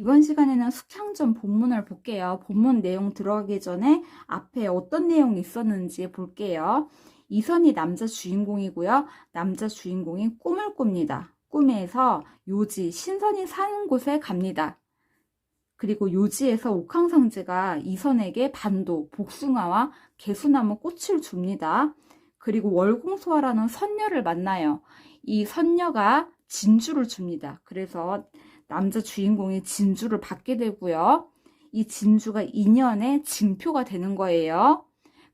이번 시간에는 숙향전 본문을 볼게요. 본문 내용 들어가기 전에 앞에 어떤 내용이 있었는지 볼게요. 이선이 남자 주인공이고요. 남자 주인공이 꿈을 꿉니다. 꿈에서 요지, 신선이 사는 곳에 갑니다. 그리고 요지에서 옥황상제가 이선에게 반도, 복숭아와 개수나무 꽃을 줍니다. 그리고 월공소화라는 선녀를 만나요. 이 선녀가 진주를 줍니다. 그래서 남자 주인공이 진주를 받게 되고요. 이 진주가 인연의 징표가 되는 거예요.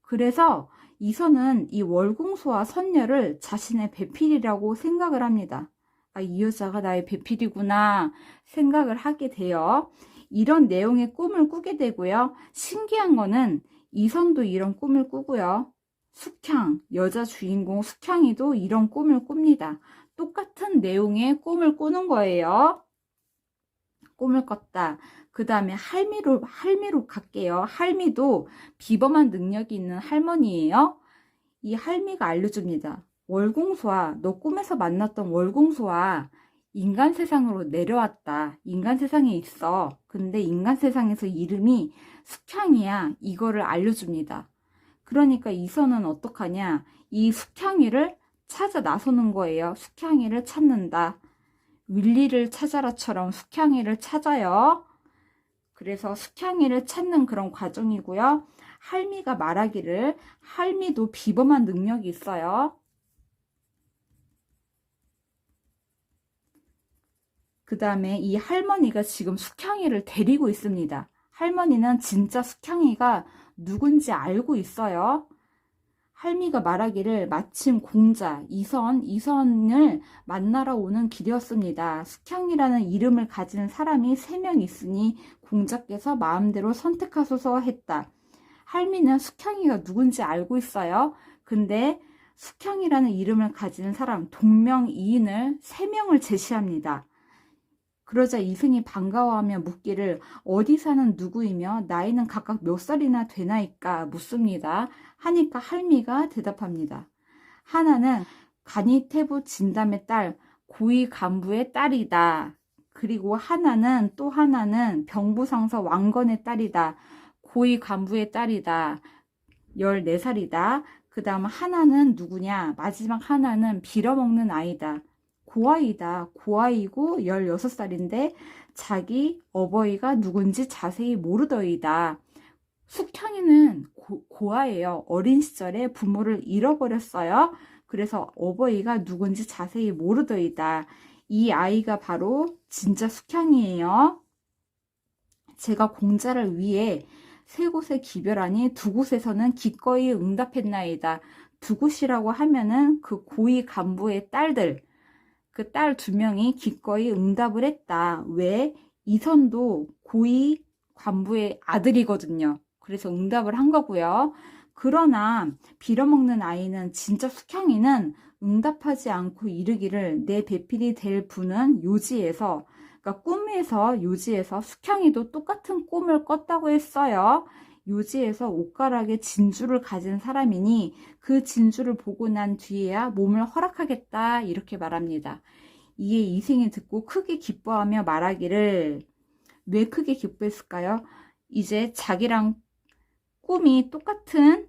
그래서 이선은 이 월공소와 선녀를 자신의 배필이라고 생각을 합니다. 아, 이 여자가 나의 배필이구나 생각을 하게 돼요. 이런 내용의 꿈을 꾸게 되고요. 신기한 거는 이선도 이런 꿈을 꾸고요. 숙향, 여자 주인공 숙향이도 이런 꿈을 꿉니다. 똑같은 내용의 꿈을 꾸는 거예요. 꿈을 꿨다. 그 다음에 할미로, 할미로 갈게요. 할미도 비범한 능력이 있는 할머니예요. 이 할미가 알려줍니다. 월공소아, 너 꿈에서 만났던 월공소아, 인간 세상으로 내려왔다. 인간 세상에 있어. 근데 인간 세상에서 이름이 숙향이야. 이거를 알려줍니다. 그러니까 이선은 어떡하냐? 이 숙향이를 찾아 나서는 거예요. 숙향이를 찾는다. 윌리를 찾아라처럼 숙향이를 찾아요. 그래서 숙향이를 찾는 그런 과정이고요. 할미가 말하기를 할미도 비범한 능력이 있어요. 그 다음에 이 할머니가 지금 숙향이를 데리고 있습니다. 할머니는 진짜 숙향이가 누군지 알고 있어요. 할미가 말하기를 마침 공자, 이선, 이선을 만나러 오는 길이었습니다. 숙향이라는 이름을 가진 사람이 세 명 있으니 공자께서 마음대로 선택하소서 했다. 할미는 숙향이가 누군지 알고 있어요. 근데 숙향이라는 이름을 가진 사람, 동명이인을 세 명을 제시합니다. 그러자 이승이 반가워하며 묻기를 어디 사는 누구이며 나이는 각각 몇 살이나 되나이까 묻습니다. 하니까 할미가 대답합니다. 하나는 간이태부 진담의 딸 고위 간부의 딸이다. 그리고 하나는 또 하나는 병부상서 왕건의 딸이다. 고위 간부의 딸이다. 14살이다. 그 다음 하나는 누구냐? 마지막 하나는 빌어먹는 아이다. 고아이다. 고아이고 16살인데 자기 어버이가 누군지 자세히 모르더이다. 숙향이는 고, 아예요 어린 시절에 부모를 잃어버렸어요. 그래서 어버이가 누군지 자세히 모르더이다. 이 아이가 바로 진짜 숙향이에요. 제가 공자를 위해 세 곳에 기별하니 두 곳에서는 기꺼이 응답했나이다. 두 곳이라고 하면은 그 고위 간부의 딸들, 그 딸 두 명이 기꺼이 응답을 했다. 왜? 이선도 고위 간부의 아들이거든요. 그래서 응답을 한 거고요. 그러나 빌어먹는 아이는 진짜 숙향이는 응답하지 않고 이르기를 내 배필이 될 분은 요지에서 그러니까 꿈에서 요지에서 숙향이도 똑같은 꿈을 꿨다고 했어요. 요지에서 옷가락에 진주를 가진 사람이니 그 진주를 보고 난 뒤에야 몸을 허락하겠다 이렇게 말합니다. 이에 이생이 듣고 크게 기뻐하며 말하기를 왜 크게 기뻐했을까요? 이제 자기랑 꿈이 똑같은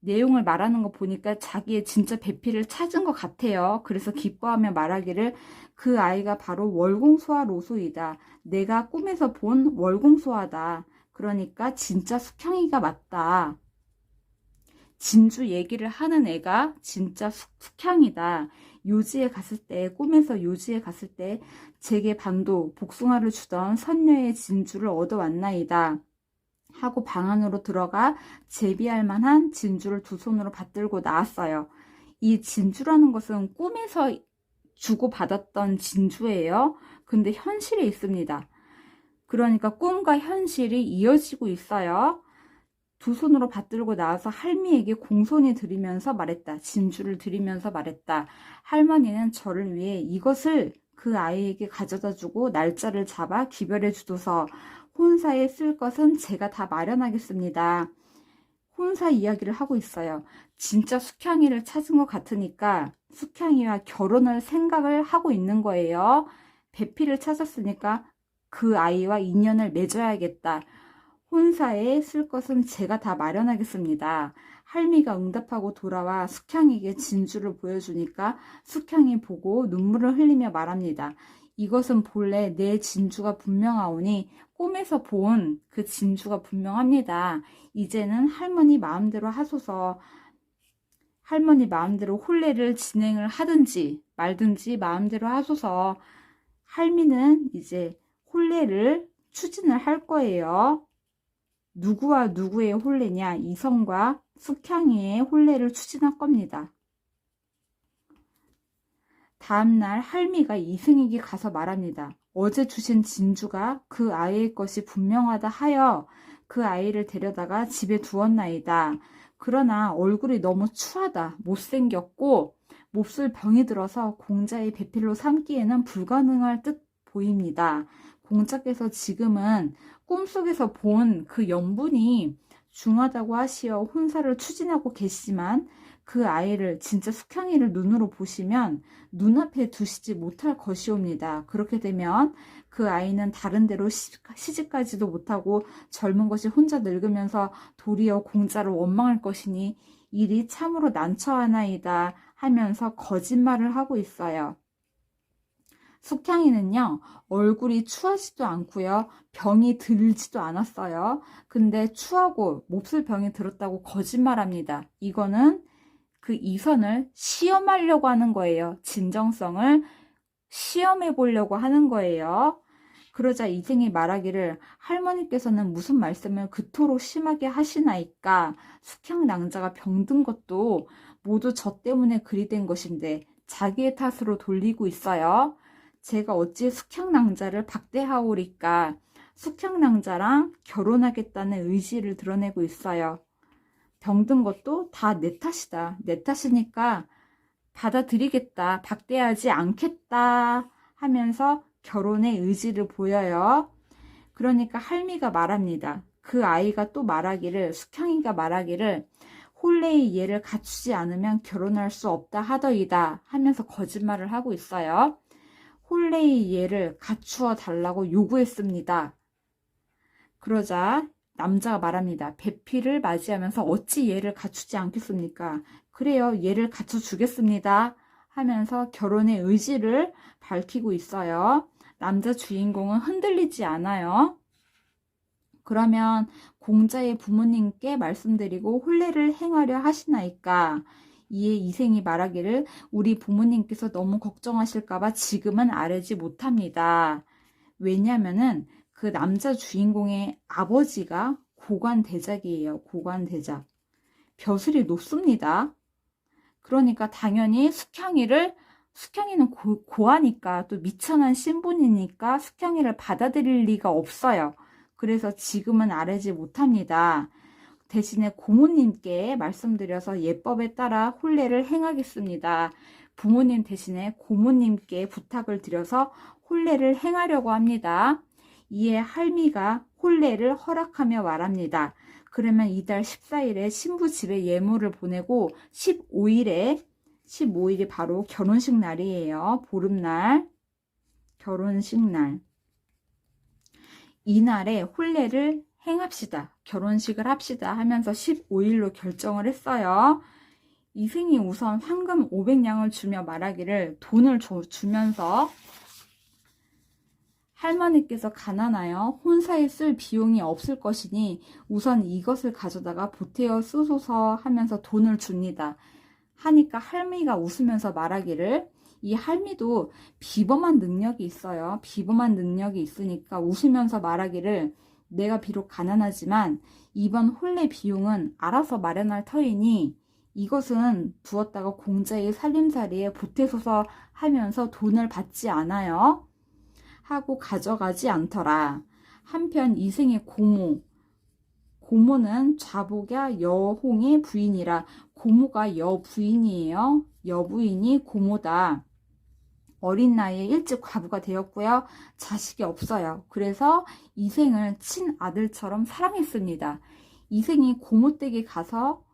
내용을 말하는 거 보니까 자기의 진짜 배필을 찾은 것 같아요. 그래서 기뻐하며 말하기를 그 아이가 바로 월공소화 로소이다. 내가 꿈에서 본 월공소화다. 그러니까 진짜 숙향이가 맞다. 진주 얘기를 하는 애가 진짜 숙, 숙향이다. 요지에 갔을 때, 꿈에서 요지에 갔을 때 제게 반도 복숭아를 주던 선녀의 진주를 얻어왔나이다. 하고 방 안으로 들어가 제비할 만한 진주를 두 손으로 받들고 나왔어요. 이 진주라는 것은 꿈에서 주고받았던 진주예요. 근데 현실에 있습니다. 그러니까 꿈과 현실이 이어지고 있어요. 두 손으로 받들고 나와서 할미에게 공손히 드리면서 말했다. 진주를 드리면서 말했다. 할머니는 저를 위해 이것을 그 아이에게 가져다 주고 날짜를 잡아 기별해 주도서 혼사에 쓸 것은 제가 다 마련하겠습니다. 혼사 이야기를 하고 있어요. 진짜 숙향이를 찾은 것 같으니까 숙향이와 결혼을 생각을 하고 있는 거예요. 배필을 찾았으니까 그 아이와 인연을 맺어야겠다. 혼사에 쓸 것은 제가 다 마련하겠습니다. 할미가 응답하고 돌아와 숙향에게 진주를 보여주니까 숙향이 보고 눈물을 흘리며 말합니다. 이것은 본래 내 진주가 분명하오니 꿈에서 본 그 진주가 분명합니다. 이제는 할머니 마음대로 하소서 할머니 마음대로 혼례를 진행을 하든지 말든지 마음대로 하소서 할미는 이제 혼례를 추진을 할 거예요. 누구와 누구의 혼례냐? 이성과 숙향이의 혼례를 추진할 겁니다. 다음날 할미가 이승에게 가서 말합니다. 어제 주신 진주가 그 아이의 것이 분명하다 하여 그 아이를 데려다가 집에 두었나이다. 그러나 얼굴이 너무 추하다, 못생겼고 몹쓸 병이 들어서 공자의 배필로 삼기에는 불가능할 듯 보입니다. 공자께서 지금은 꿈속에서 본그 영분이 중하다고 하시어 혼사를 추진하고 계시지만 그 아이를 진짜 숙향이를 눈으로 보시면 눈앞에 두시지 못할 것이옵니다. 그렇게 되면 그 아이는 다른 데로 시집가지도 못하고 젊은 것이 혼자 늙으면서 도리어 공자를 원망할 것이니 일이 참으로 난처하나이다 하면서 거짓말을 하고 있어요. 숙향이는요, 얼굴이 추하지도 않고요, 병이 들지도 않았어요. 근데 추하고 몹쓸 병이 들었다고 거짓말합니다. 이거는 그 이선을 시험하려고 하는 거예요. 진정성을 시험해 보려고 하는 거예요. 그러자 이생이 말하기를 할머니께서는 무슨 말씀을 그토록 심하게 하시나이까 숙향 낭자가 병든 것도 모두 저 때문에 그리 된 것인데 자기의 탓으로 돌리고 있어요. 제가 어찌 숙향낭자를 박대하오리까 숙향낭자랑 결혼하겠다는 의지를 드러내고 있어요. 병든 것도 다 내 탓이다. 내 탓이니까 받아들이겠다. 박대하지 않겠다 하면서 결혼의 의지를 보여요. 그러니까 할미가 말합니다. 그 아이가 또 말하기를 숙향이가 말하기를 홀레의 예를 갖추지 않으면 결혼할 수 없다 하더이다 하면서 거짓말을 하고 있어요. 홀레의 예를 갖추어 달라고 요구했습니다. 그러자 남자가 말합니다. 배필을 맞이하면서 어찌 예를 갖추지 않겠습니까? 그래요. 예를 갖춰 주겠습니다. 하면서 결혼의 의지를 밝히고 있어요. 남자 주인공은 흔들리지 않아요. 그러면 공자의 부모님께 말씀드리고 혼례를 행하려 하시나이까? 이에 이생이 말하기를 우리 부모님께서 너무 걱정하실까봐 지금은 아뢰지 못합니다. 왜냐면은 그 남자 주인공의 아버지가 고관대작이에요. 고관대작. 벼슬이 높습니다. 그러니까 당연히 숙향이를 숙향이는 고, 고하니까 또 미천한 신분이니까 숙향이를 받아들일 리가 없어요. 그래서 지금은 아뢰지 못합니다. 대신에 고모님께 말씀드려서 예법에 따라 혼례를 행하겠습니다. 부모님 대신에 고모님께 부탁을 드려서 혼례를 행하려고 합니다. 이에 할미가 혼례를 허락하며 말합니다. 그러면 이달 14일에 신부 집에 예물을 보내고 15일에 15일이 바로 결혼식 날이에요. 보름날 결혼식 날. 이날에 혼례를 행합시다. 결혼식을 합시다 하면서 15일로 결정을 했어요. 이승이 우선 황금 500냥을 주며 말하기를 돈을 줘, 주면서 할머니께서 가난하여 혼사에 쓸 비용이 없을 것이니 우선 이것을 가져다가 보태어 쓰소서 하면서 돈을 줍니다. 하니까 할미가 웃으면서 말하기를 이 할미도 비범한 능력이 있어요. 비범한 능력이 있으니까 웃으면서 말하기를 내가 비록 가난하지만 이번 혼례 비용은 알아서 마련할 터이니 이것은 두었다가 공자의 살림살이에 보태소서 하면서 돈을 받지 않아요. 하고 가져가지 않더라. 한편 이생의 고모, 고모는 좌복야 여홍의 부인이라 고모가 여부인이에요. 여부인이 고모다. 어린 나이에 일찍 과부가 되었고요. 자식이 없어요. 그래서 이생을 친아들처럼 사랑했습니다. 이생이 고모댁에 가서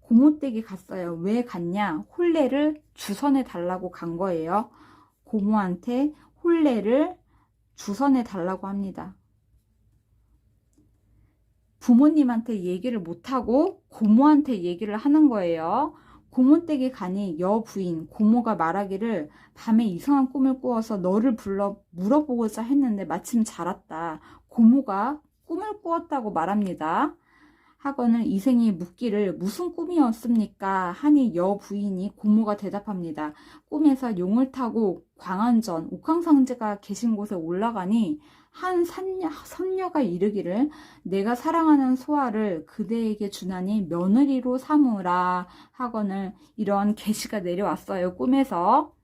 고모댁에 갔어요. 왜 갔냐? 혼례를 주선해 달라고 간 거예요. 고모한테 혼례를 주선해 달라고 합니다. 부모님한테 얘기를 못하고 고모한테 얘기를 하는 거예요. 고모 댁에 가니 여부인 고모가 말하기를 밤에 이상한 꿈을 꾸어서 너를 불러 물어보고자 했는데 마침 잘 왔다. 고모가 꿈을 꾸었다고 말합니다. 하거늘 이생이 묻기를 무슨 꿈이었습니까? 하니 여부인이 고모가 대답합니다. 꿈에서 용을 타고 광안전 옥황상제가 계신 곳에 올라가니 한 선녀, 선녀가 이르기를 내가 사랑하는 소아를 그대에게 주나니 며느리로 삼으라 하거늘 이런 계시가 내려왔어요. 꿈에서.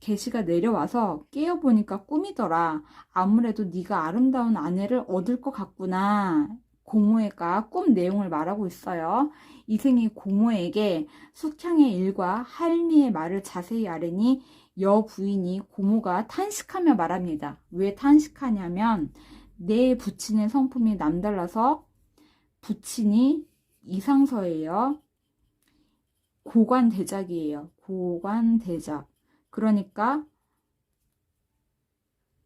계시가 내려와서 깨어보니까 꿈이더라. 아무래도 네가 아름다운 아내를 얻을 것 같구나. 고모애가 꿈 내용을 말하고 있어요. 이생이 고모에게 숙향의 일과 할미의 말을 자세히 아뢰니 여부인이 고모가 탄식하며 말합니다. 왜 탄식하냐면 내 부친의 성품이 남달라서 부친이 이상서예요. 고관대작이에요. 고관대작. 그러니까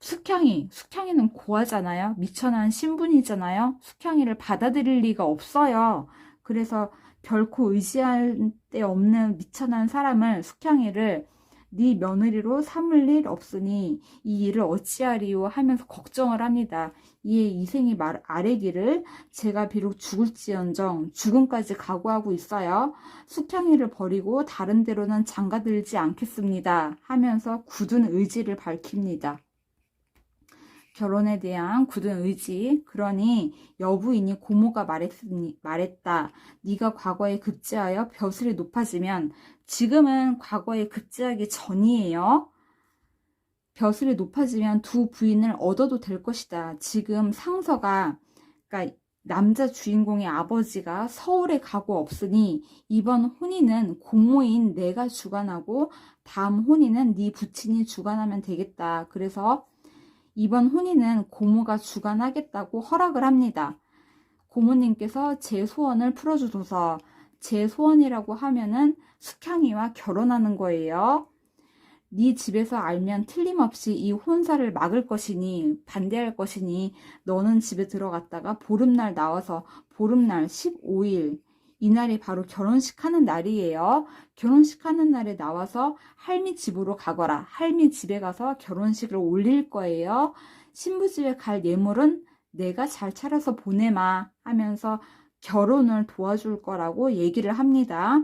숙향이, 숙향이는 고하잖아요. 미천한 신분이잖아요. 숙향이를 받아들일 리가 없어요. 그래서 결코 의지할 데 없는 미천한 사람을 숙향이를 네 며느리로 삼을 일 없으니 이 일을 어찌하리요 하면서 걱정을 합니다. 이에 이생이 말 아래기를 제가 비록 죽을지언정 죽음까지 각오하고 있어요. 숙향이를 버리고 다른 데로는 장가들지 않겠습니다. 하면서 굳은 의지를 밝힙니다. 결혼에 대한 굳은 의지. 그러니 여부인이 고모가 말했으니, 말했다. 네가 과거에 급제하여 벼슬이 높아지면 지금은 과거에 급제하기 전이에요. 벼슬이 높아지면 두 부인을 얻어도 될 것이다. 지금 상서가 그러니까 남자 주인공의 아버지가 서울에 가고 없으니 이번 혼인은 고모인 내가 주관하고 다음 혼인은 네 부친이 주관하면 되겠다. 그래서 이번 혼인은 고모가 주관하겠다고 허락을 합니다. 고모님께서 제 소원을 풀어주소서. 제 소원이라고 하면은 숙향이와 결혼하는 거예요. 네 집에서 알면 틀림없이 이 혼사를 막을 것이니 반대할 것이니 너는 집에 들어갔다가 보름날 나와서 보름날 15일 이날이 바로 결혼식 하는 날이에요. 결혼식 하는 날에 나와서 할미 집으로 가거라. 할미 집에 가서 결혼식을 올릴 거예요. 신부 집에 갈 예물은 내가 잘 차려서 보내마 하면서 결혼을 도와줄 거라고 얘기를 합니다.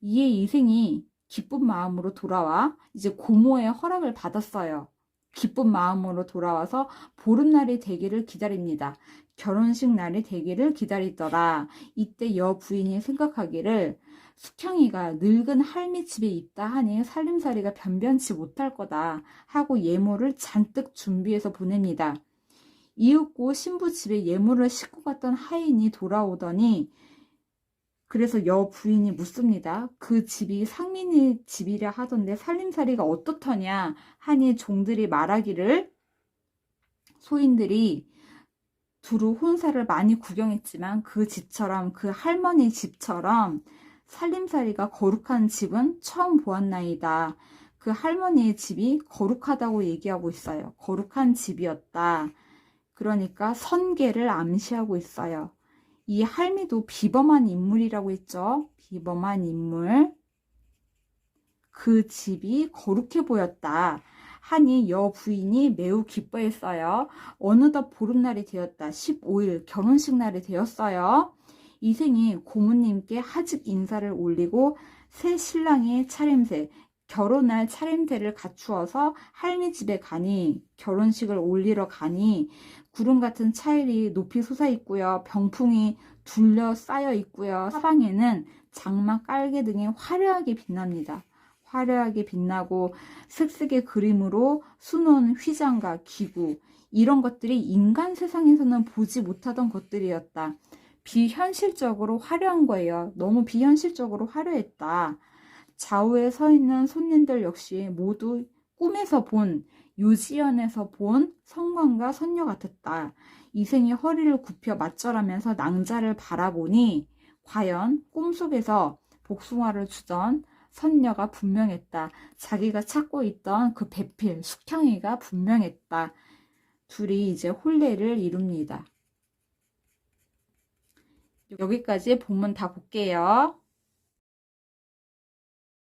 이에 이생이 기쁜 마음으로 돌아와 이제 고모의 허락을 받았어요. 기쁜 마음으로 돌아와서 보름날이 되기를 기다립니다. 결혼식 날이 되기를 기다리더라. 이때 여부인이 생각하기를 숙향이가 늙은 할미 집에 있다 하니 살림살이가 변변치 못할 거다 하고 예물을 잔뜩 준비해서 보냅니다. 이윽고 신부 집에 예물을 싣고 갔던 하인이 돌아오더니 그래서 여 부인이 묻습니다. 그 집이 상민의 집이라 하던데 살림살이가 어떻더냐 하니 종들이 말하기를 소인들이 두루 혼사를 많이 구경했지만 그 집처럼 그 할머니 집처럼 살림살이가 거룩한 집은 처음 보았나이다. 그 할머니의 집이 거룩하다고 얘기하고 있어요. 거룩한 집이었다. 그러니까 선계를 암시하고 있어요. 이 할미도 비범한 인물이라고 했죠. 비범한 인물. 그 집이 거룩해 보였다. 하니 여부인이 매우 기뻐했어요. 어느덧 보름날이 되었다. 15일 결혼식 날이 되었어요. 이생이 고모님께 하직 인사를 올리고 새 신랑의 차림새, 결혼할 차림새를 갖추어서 할미 집에 가니 결혼식을 올리러 가니 구름 같은 차일이 높이 솟아 있고요. 병풍이 둘러싸여 있고요. 사방에는 장막 깔개 등이 화려하게 빛납니다. 화려하게 빛나고 색색의 그림으로 수놓은 휘장과 기구 이런 것들이 인간 세상에서는 보지 못하던 것들이었다. 비현실적으로 화려한 거예요. 너무 비현실적으로 화려했다. 좌우에 서 있는 손님들 역시 모두 꿈에서 본 유지연에서 본 성관과 선녀 같았다. 이생이 허리를 굽혀 맞절하면서 낭자를 바라보니 과연 꿈속에서 복숭아를 주던 선녀가 분명했다. 자기가 찾고 있던 그 배필, 숙향이가 분명했다. 둘이 이제 혼례를 이룹니다. 여기까지 본문 다 볼게요.